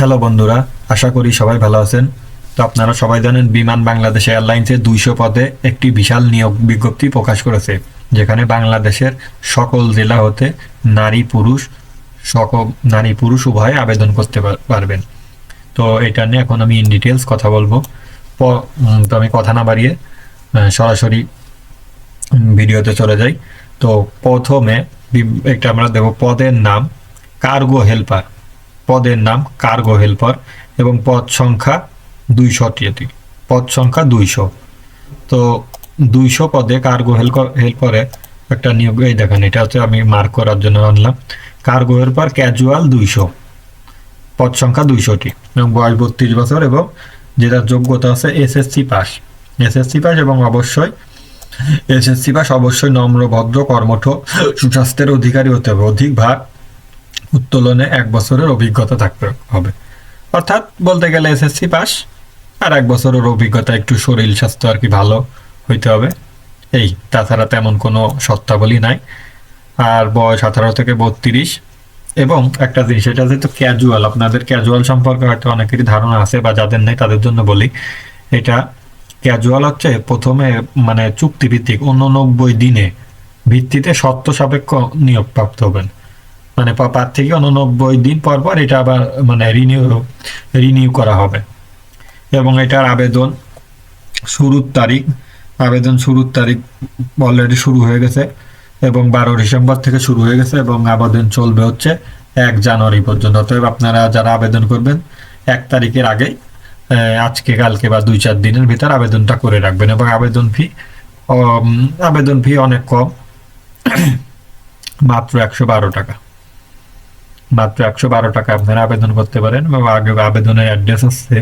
Hello বন্ধুরা, আশা করি সবাই ভালো আছেন। তো আপনারা সবাই জানেন বিমান বাংলাদেশ এয়ারলাইন্সের দুইশো পদে একটি বিশাল নিয়োগ বিজ্ঞপ্তি প্রকাশ করেছে, যেখানে বাংলাদেশের সকল জেলা হতে নারী পুরুষ, সকল নারী পুরুষ উভয়ে আবেদন করতে পারবেন। তো এটা নিয়ে এখন আমি ইন ডিটেলস কথা বলব। তো আমি কথা না বাড়িয়ে সরাসরি ভিডিওতে চলে যাই। তো প্রথমে একটা আমরা দেব পদের নাম, কার্গো হেল্পার। পদের নাম কার্গো হেল্পার এবং পদ সংখ্যা দুইশোটি পদ সংখ্যা দুইশো। তো দুইশো পদে কার্গো হেল্পারে একটা নিয়োগ, এই দেখেন, এটা হচ্ছে আমি মার্ক করার জন্য আনলাম। কার্গো হেল্পার ক্যাজুয়াল দুইশো। পদ সংখ্যা দুইশোটি এবং বয়স বত্রিশ বছর এবং যেটা যোগ্যতা আছে, এসএসসি পাস। এসএসসি পাস এবং অবশ্যই, এসএসসি পাস অবশ্যই নম্র, ভদ্র, কর্মঠ, সুস্বাস্থ্যের অধিকারী হতে হবে। অধিক ভার উত্তোলনে এক বছরের অভিজ্ঞতা থাকতে হবে। অর্থাৎ বলতে গেলে এসএসসি পাস, আর এক বছরের অভিজ্ঞতা একটু শরীর স্বাস্থ্য আর কি ভালো হইতে হবে। এই, তাছাড়া তেমন কোনো শর্তাবলী নাই। আর বয়স আঠারো থেকে বত্রিশ, এবং একটা জিনিস, এটা যেহেতু ক্যাজুয়াল আপনাদের ক্যাজুয়াল সম্পর্কে হয়তো অনেকেরই ধারণা আছে বা যাদের নেই তাদের জন্য বলি। এটা ক্যাজুয়াল হচ্ছে প্রথমে মানে চুক্তিভিত্তিক অন্য উননব্বই দিনে ভিত্তিতে শর্ত সাপেক্ষ নিয়োগ প্রাপ্ত হবেন। মানে পা- পার থেকে উননব্বই দিন পর পর এটা আবার মানে রিনিউ রিনিউ করা হবে। এবং এটার আবেদন শুরুর তারিখ, আবেদন শুরুর তারিখ অলরেডি শুরু হয়ে গেছে এবং বারো ডিসেম্বর থেকে শুরু হয়ে গেছে এবং আবেদন চলবে হচ্ছে এক জানুয়ারি পর্যন্ত। অতএব আপনারা যারা আবেদন করবেন, এক তারিখের আগে আজকে, কালকে বা দুই চার দিনের ভিতর আবেদনটা করে রাখবেন এবং আবেদন ফি আবেদন ফি অনেক কম, মাত্র একশো বারো টাকা। মাত্র একশো বারো টাকা আপনারা আবেদন করতে পারেন আবেদনের অ্যাড্রেস হচ্ছে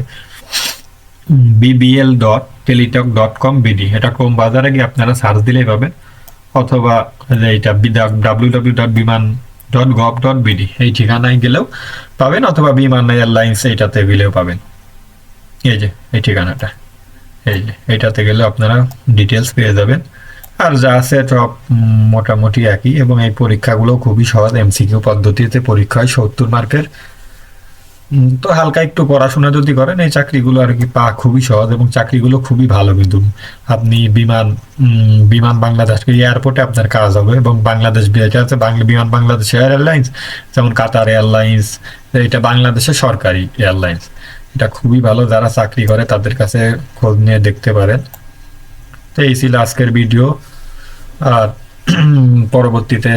BBL dot Teletalk dot com BD এটা ক্রোম বাজারে গিয়ে আপনারা সার্চ দিলেই পাবেন, অথবা এইটা W W dot Biman dot gov dot BD এই ঠিকানায় গেলেও পাবেন, অথবা বিমান এয়ারলাইন্স এইটাতে গেলেও পাবেন। এই যে, এই ঠিকানাটা, এই যে, এইটাতে গেলে আপনারা ডিটেলস পেয়ে যাবেন। আর যা আছে সব মোটামুটি একই এবং এই পরীক্ষাগুলো খুবই সহজ। এমসিকিউ পদ্ধতিতে পরীক্ষা হয় সত্তর মার্কের। তো হালকা একটু পড়াশোনা যদি করেন, এই চাকরিগুলো আর কি পা খুবই সহজ এবং চাকরিগুলো খুবই ভালো কিন্তু। আপনি বিমান বিমান বাংলাদেশ এয়ারপোর্টে আপনার কাজ হবে এবং বাংলাদেশ যেটা আছে, বাংলা, বিমান বাংলাদেশ এয়ারলাইন্স যেমন কাতার এয়ারলাইন্স এটা বাংলাদেশের সরকারি এয়ারলাইন্স এটা খুবই ভালো, যারা চাকরি করে তাদের কাছে খোঁজ নিয়ে দেখতে পারেন। এই ছিল আজকের ভিডিও। আর পরবর্তীতে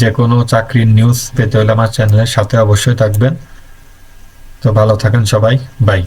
যে কোনো চাকরির নিউজ পেতে হলে আমার চ্যানেলের সাথে অবশ্যই থাকবেন। তো ভালো থাকেন সবাই। বাই